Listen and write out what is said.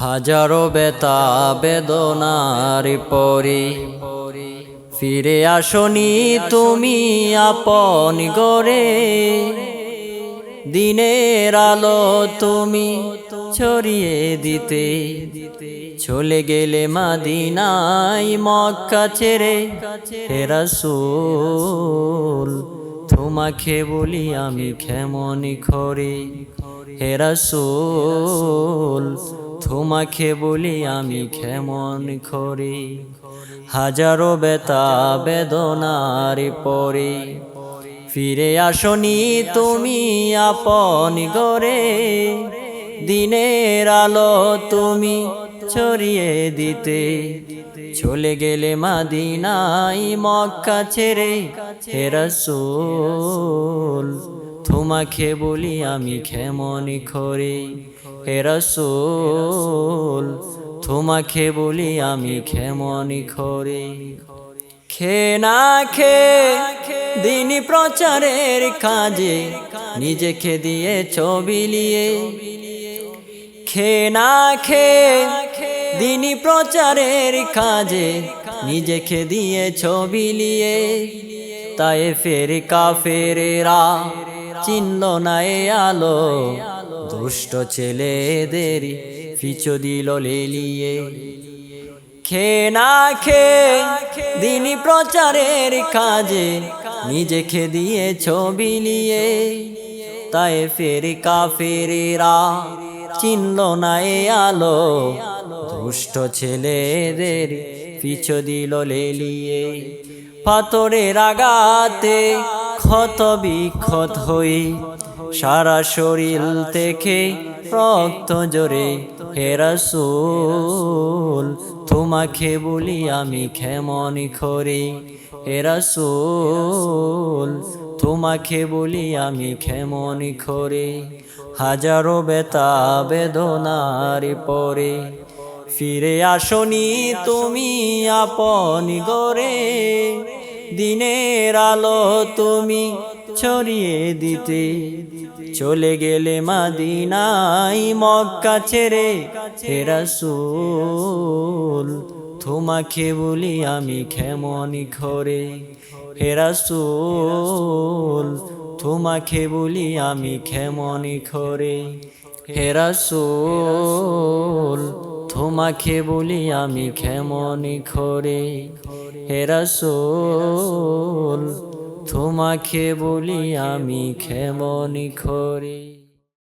হাজারো বেতা বেদনার পরে। ফিরে আসনি তুমি আপন গরে। দিনের আলো তুমি ছড়িয়ে দিতে। চলে গেলে মাদিনাই মক্কা ছেড়ে হেরাসুল তোমাকে বলি আমি কেমন করে? হেরাসুল তোমাকে বলি আমি কেমন করে? হাজারো বেতা বেদনার পরে ফিরে আসনি তুমি আপন গরে দিনের আলো তুমি ছড়িয়ে দিতে। চলে গেলে মাদিনাই মক্কা ছেড়ে হেরাসুল তোমাকে বলি আমি কেমন করে? হেরাসুল তোমাকে বলি আমি কেমন করে? খে না খে, দিনী প্রচারের কাজে নিজেকে দিয়ে ছবি লিয়ে খে না খে, দিনী প্রচারের কাজে নিজেকে দিয়ে ছবি লিয়ে তাই ফের কাফেরেরা চিনল না এ আলো। দুষ্ট ছেলেদের পিছু দিল লেলিয়ে। খে না খে, দিনী প্রচারের কাজে নিজে নিজেকে দিয়ে ছবি লিয়ে তাই ফের কাফেরেরা চিনল না এ আলো। দুষ্ট ছেলেদের পিছু দিল লেলিয়ে। পাথরের আগাতে ক্ষত বিক্ষত হয়ে সারা শরীর থেকে রক্ত জোরে হেরাসুল তোমাকে বলি আমি কেমন করে? হেরাসুল তোমাকে বলি আমি কেমন করে? হাজারো বেতা বেদনার পরে ফিরে আসনি তুমি আপন গরে দিনের আলো তুমি ছড়িয়ে দিতে। চলে গেলে মাদিনাই মক্কা ছেড়ে হেরাসুল তোমাকে বলি আমি কেমন করে হেরাসুল তোমাকে বলি আমি কেমন করে হেরাসুল তোমাকে বলি আমি খেমনি খরে হেরাসোল তোমাকে বলি আমি খেমনি করে?